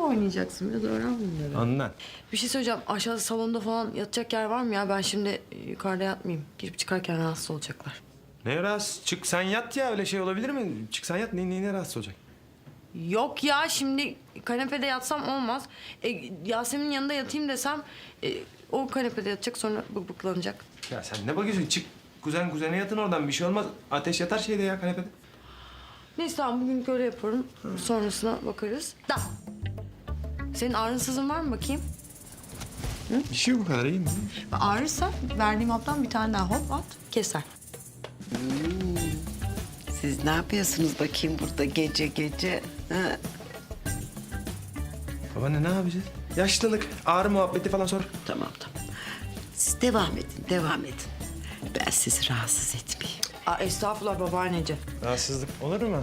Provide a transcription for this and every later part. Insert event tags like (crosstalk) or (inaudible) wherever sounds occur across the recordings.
oynayacaksın? Biraz öğren bunları. Anlan. Bir şey söyleyeceğim. Aşağıda salonda falan yatacak yer var mı ya? Ben şimdi e, yukarıda yatmayayım. Girip çıkarken rahatsız olacaklar. Ne rahatsız? Çık sen yat ya öyle şey olabilir mi? Çık sen yat ne, neyine rahatsız olacak? Yok ya şimdi kanepede yatsam olmaz. E, Yasemin'in yanında yatayım desem e, o kanepede yatacak sonra bık bıklanacak. Ya sen ne bakıyorsun? Çık kuzen kuzene yatın oradan bir şey olmaz. Ateş yatar şeyde ya kanepede. Neyse tamam bugün öyle yaparım. Sonrasına bakarız. Da. Senin ağrınsızın var mı bakayım? Bir şey bu kadar iyi mi? Ağrırsa verdiğim haptan bir tane daha hop at keser. Siz ne yapıyorsunuz bakayım burada gece gece? Ha? Babaanne ne yapacağız? Yaşlılık, ağrı muhabbeti falan sor. Tamam tamam. Siz devam edin, devam edin. Ben sizi rahatsız etmeyeyim. Aa, estağfurullah babaanneciğim. Rahatsızlık olur mu?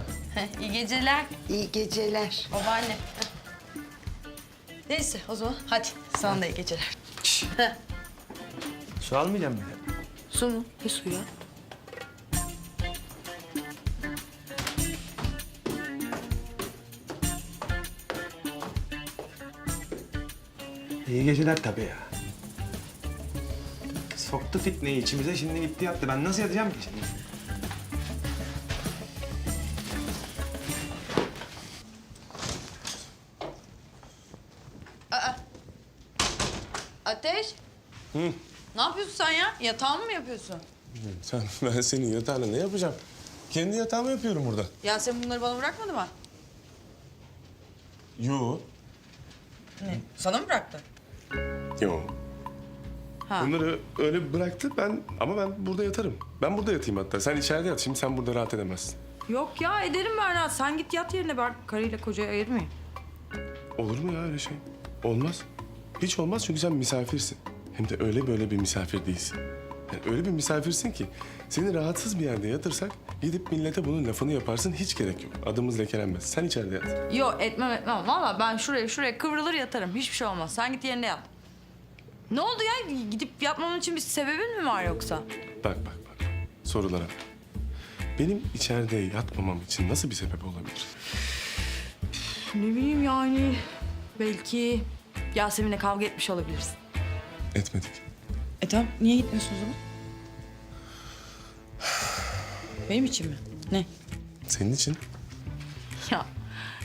İyi geceler İyi geceler. babaanne. Neyse o zaman hadi sana da iyi geceler. Heh. Su almayacağım mı? Su mu? Ne suyu ya? İyi geceler tabii ya. Soktu fitneyi içimize şimdi gitti yattı. Ben nasıl yatacağım ki şimdi? Ne yapıyorsun sen ya? Yatağını mı yapıyorsun? Sen, (laughs) ben senin yatağına ne yapacağım? Kendi yatağımı yapıyorum burada. Ya sen bunları bana bırakmadı mı? Yo, Ne? Sana mı bıraktı? yo. Ha. Bunları öyle bıraktı ben ama ben burada yatarım. Ben burada yatayım hatta. Sen içeride yat. Şimdi sen burada rahat edemezsin. Yok ya ederim ben rahat. Sen git yat yerine ben karıyla kocayı ayırmayayım. Olur mu ya öyle şey? Olmaz. Hiç olmaz çünkü sen misafirsin. Hem de öyle böyle bir misafir değilsin. Yani öyle bir misafirsin ki seni rahatsız bir yerde yatırsak gidip millete bunun lafını yaparsın hiç gerek yok. Adımız lekelenmez. Sen içeride yat. Yok etmem etmem. Valla ben şuraya şuraya kıvrılır yatarım. Hiçbir şey olmaz. Sen git yerine yat. Ne oldu ya? Gidip yatmamın için bir sebebin mi var yoksa? Bak bak bak. Sorulara bak. Benim içeride yatmamam için nasıl bir sebep olabilir? Ne bileyim yani. Belki Yasemin'le kavga etmiş olabilirsin. Etmedik. E tamam. Niye gitmiyorsun o zaman? Benim için mi? Ne? Senin için Ya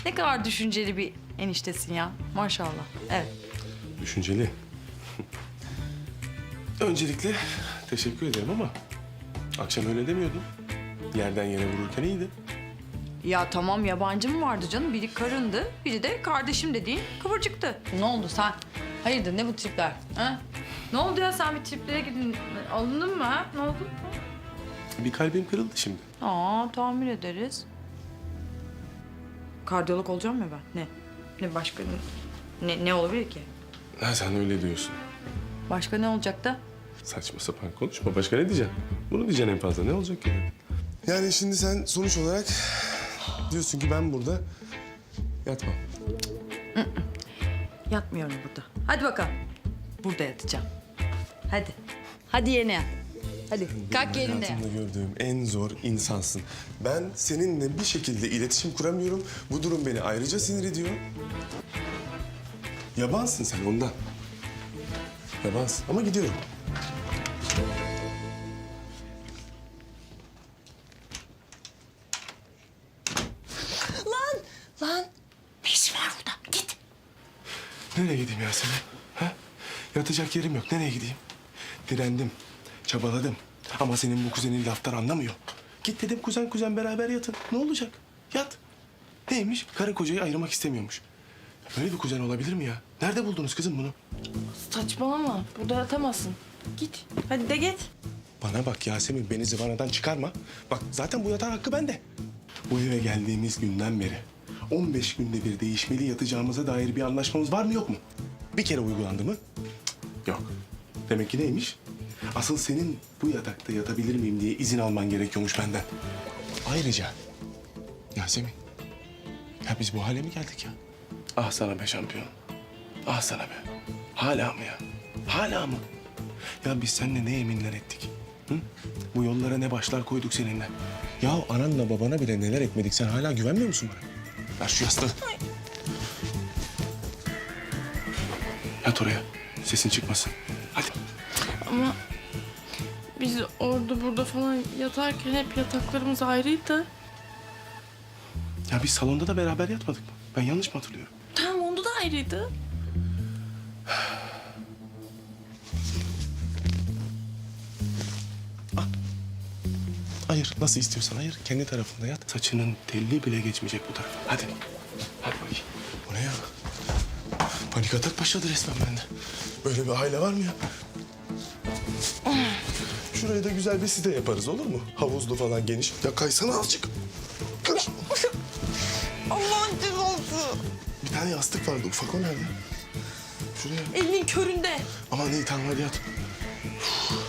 ne kadar düşünceli bir eniştesin ya. Maşallah. Evet. düşünceli. Öncelikle teşekkür ederim ama akşam öyle demiyordun. Yerden yere vururken iyiydi. Ya tamam yabancı mı vardı canım? Biri karındı, biri de kardeşim dediğin kıvırcıktı. Ne oldu sen? Hayırdır ne bu tripler? Ha? Ne oldu ya sen bir triplere gidin. Alındın mı ha? Ne oldu? Bir kalbim kırıldı şimdi. Aa tahmin ederiz. Kardiyolog olacağım ya ben. Ne? Ne başka ne? Ne, ne olabilir ki? Ha sen öyle diyorsun. Başka ne olacak da? Saçma sapan konuşma. Başka ne diyeceksin? Bunu diyeceksin en fazla. Ne olacak ki? Yani şimdi sen sonuç olarak diyorsun ki ben burada yatmam. Yatmıyorum burada. Hadi bakalım. Burada yatacağım. Hadi. Hadi yat. Hadi kalk yerine yat. Hayatımda gördüğüm en zor insansın. Ben seninle bir şekilde iletişim kuramıyorum. Bu durum beni ayrıca sinir ediyor. Yabansın sen ondan. Yabansın ama gidiyorum. Lan, lan. Ne iş var burada? Git. Nereye gideyim Yasemin? Ha? Yatacak yerim yok. Nereye gideyim? Direndim, çabaladım. Ama senin bu kuzenin laftan anlamıyor. Git dedim kuzen kuzen beraber yatın. Ne olacak? Yat. Neymiş? Karı kocayı ayırmak istemiyormuş. Böyle bir kuzen olabilir mi ya? Nerede buldunuz kızım bunu? Saçmalama. Burada yatamazsın. Git. Hadi de git. Bana bak Yasemin beni zıvanadan çıkarma. Bak zaten bu yatağın hakkı bende. Bu eve geldiğimiz günden beri 15 günde bir değişmeli yatacağımıza dair bir anlaşmamız var mı yok mu? Bir kere uygulandı mı? Cık, Yok. Demek ki neymiş? Asıl senin bu yatakta yatabilir miyim diye izin alman gerekiyormuş benden. Ayrıca Yasemin ya biz bu hale mi geldik ya? Ah sana be şampiyon. Ah sana be. Hala mı ya? Hala mı? Ya biz seninle ne yeminler ettik? Hı? Bu yollara ne başlar koyduk seninle? Ya ananla babana bile neler etmedik. Sen hala güvenmiyor musun bana? Ver şu yastığı. Yat oraya. Sesin çıkmasın. Hadi. Ama biz orada burada falan yatarken hep yataklarımız ayrıydı. Ya biz salonda da beraber yatmadık mı? Ben yanlış mı hatırlıyorum? Tamam onda da ayrıydı. Hayır, nasıl istiyorsan hayır. Kendi tarafında yat. Saçının telli bile geçmeyecek bu tarafa. Hadi. Hadi bakayım. Bu ne ya? Panik atak başladı resmen bende. Böyle bir aile var mı ya? Şuraya da güzel bir site yaparız olur mu? Havuzlu falan geniş. Ya kaysana azıcık. Kır. Allah'ın cezası. Bir tane yastık vardı ufak o nerede? Şuraya. Elinin köründe. Aman iyi tamam hadi yat. Bana...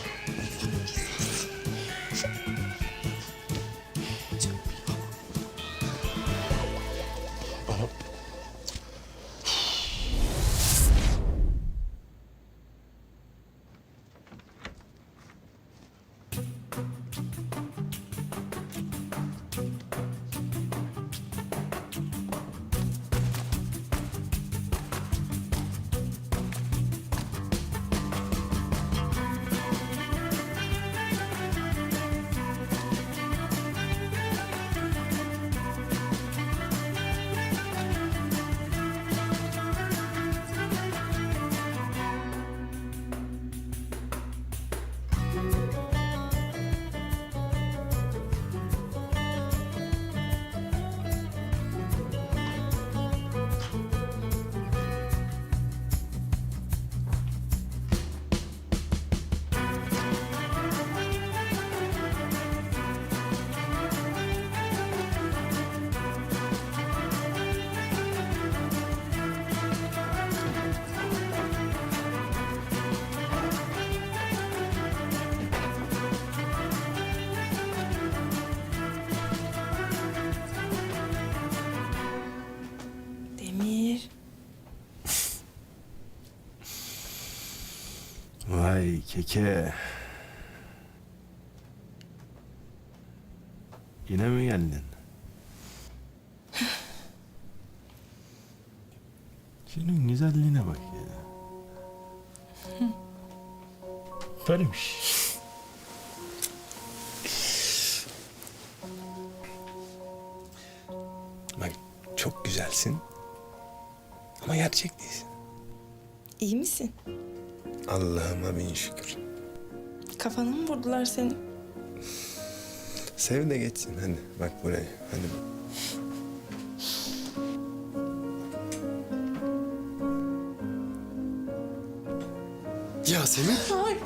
keke. Yine mi geldin? Senin güzelliğine bak ya. Böylemiş. Bak çok güzelsin. Ama gerçek değilsin. İyi misin? Allah'ıma bin şükür. Kafana mı vurdular seni? Sev de geçsin hadi. Bak buraya hadi. Yasemin. Ay.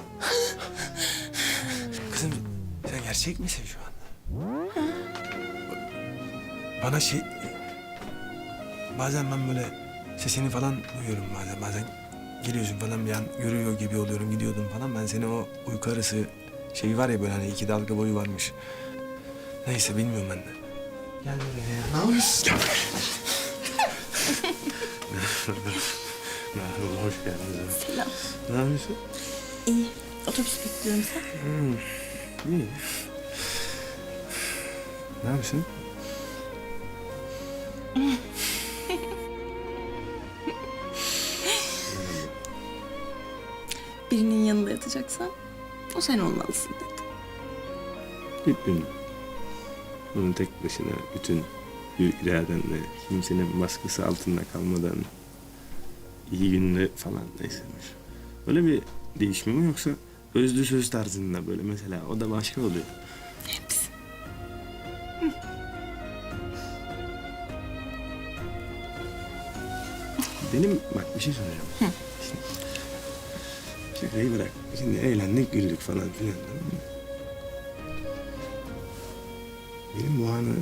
Kızım sen gerçek misin şu anda? Bana şey... Bazen ben böyle sesini falan duyuyorum bazen. Bazen geliyorsun falan bir an görüyor gibi oluyorum gidiyordum falan. Ben seni o uyku arası şey var ya böyle hani iki dalga boyu varmış. Neyse bilmiyorum ben de. Gel buraya ya. Ne yapıyorsun? Gel Merhaba, hoş geldiniz. Selam. Ne yapıyorsun? İyi. Otobüs bekliyorum sen. İyi. Ne yapıyorsun? Birinin yanında yatacaksan o sen olmalısın dedi. Bütün bunu tek başına bütün bir iradenle kimsenin baskısı altında kalmadan iyi günde falan neysemiş. Öyle bir değişme mi yoksa özlü söz tarzında böyle mesela o da başka oluyor. Hepsi. Benim bak bir şey soracağım. Şimdi, şakayı bırak. Şimdi eğlendik güldük falan filan. tamam mı? Benim bu anı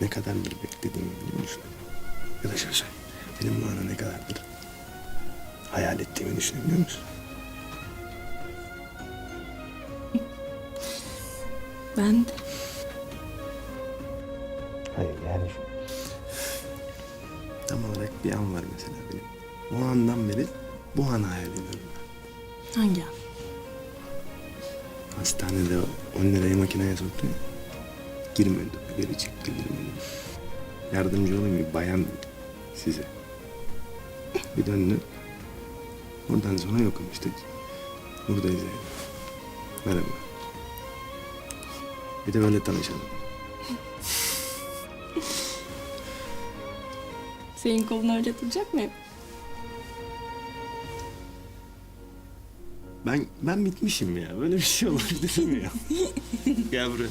ne kadardır beklediğimi biliyor musun? Ya da şöyle söyleyeyim. Benim bu anı ne kadardır hayal ettiğimi düşünebiliyor musun? Ben de. Hayır yani şu... Tam olarak bir an var mesela benim. O andan beri bu anı hayal ediyorum ben. Hangi an? Hastanede 10 lirayı makineye soktu ya. Girmedi. Geri çıktı girmedi. Yardımcı olun bir bayan size. Bir döndün. Oradan sonra yokum işte. Buradayız yani. Merhaba. Bir de böyle tanışalım. Senin kolunu öyle tutacak mıyım? Ben ben bitmişim ya. Böyle bir şey olabilir mi ya? (laughs) Gel buraya.